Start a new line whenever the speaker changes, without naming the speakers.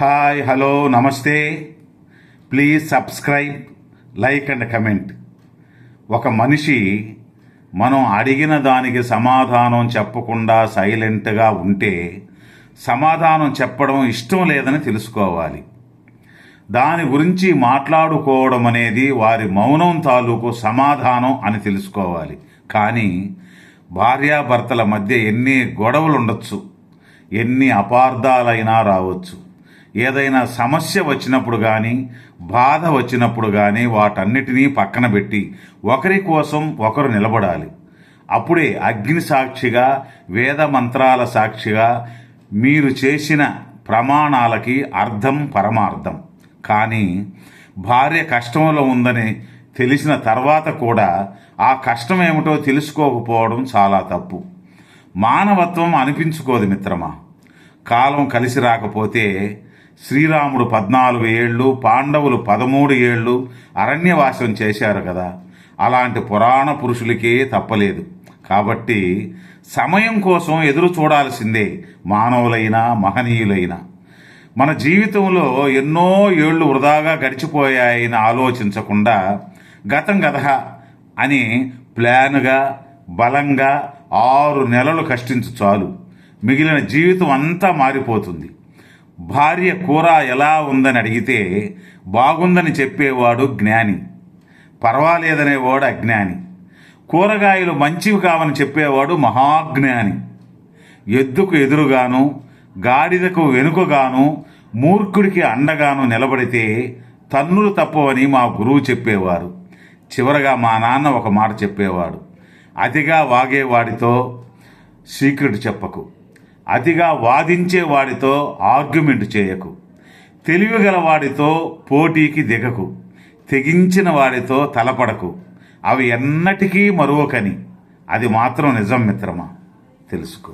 Hi hello నమస్తే. Please subscribe like and comment ఒక మనిషి మనం అడిగిన దానికి సమాధానం చెప్పకుండా సైలెంట్గా ఉంటే సమాధానం చెప్పడం ఇష్టం లేదని తెలుసుకోవాలి. దాని గురించి మాట్లాడుకోవడం అనేది వారి మౌనం తాలూకు సమాధానం అని తెలుసుకోవాలి. కానీ భార్యాభర్తల మధ్య ఎన్ని గొడవలు ఉండొచ్చు ఎన్ని అపార్థాలైనా రావచ్చు. ఏదైనా సమస్య వచ్చినప్పుడు కానీ బాధ వచ్చినప్పుడు కానీ వాటన్నిటినీ పక్కన పెట్టి ఒకరి కోసం ఒకరు నిలబడాలి. అప్పుడే అగ్ని సాక్షిగా వేద మంత్రాల సాక్షిగా మీరు చేసిన ప్రమాణాలకి అర్థం పరమార్థం. కానీ భార్య కష్టంలో ఉందని తెలిసిన తర్వాత కూడా ఆ కష్టం ఏమిటో తెలుసుకోకపోవడం చాలా తప్పు. మానవత్వం అనిపించుకోదు మిత్రమా. కాలం కలిసి రాకపోతే శ్రీరాముడు పద్నాలుగు ఏళ్ళు పాండవులు పదమూడు ఏళ్ళు అరణ్యవాసం చేశారు కదా. అలాంటి పురాణ పురుషులకే తప్పలేదు. కాబట్టి సమయం కోసం ఎదురు చూడాల్సిందే మానవులైనా మహనీయులైనా. మన జీవితంలో ఎన్నో ఏళ్ళు వృధాగా గడిచిపోయాయని ఆలోచించకుండా గతం గదహ అని ప్లాన్గా బలంగా ఆరు నెలలు కష్టించు చాలు. మిగిలిన జీవితం అంతా మారిపోతుంది. భార్య కూర ఎలా ఉందని అడిగితే బాగుందని చెప్పేవాడు జ్ఞాని. పర్వాలేదనేవాడు అజ్ఞాని. కూరగాయలు మంచివి కావని చెప్పేవాడు మహాజ్ఞాని. ఎద్దుకు ఎదురుగాను గాడిదకు వెనుకగాను మూర్ఖుడికి అండగాను నిలబడితే తన్నులు తప్పవని మా గురువు చెప్పేవారు. చివరగా మా నాన్న ఒక మాట చెప్పేవాడు. అతిగా వాగేవాడితో సీక్రెట్ చెప్పకు. అతిగా వాదించే వాడితో ఆర్గ్యుమెంట్ చేయకు. తెలివిగల వాడితో పోటీకి దిగకు. తెగించిన వాడితో తలపడకు. అవి ఎన్నటికీ మరువకని. అది మాత్రం నిజం మిత్రమా? తెలుసుకో.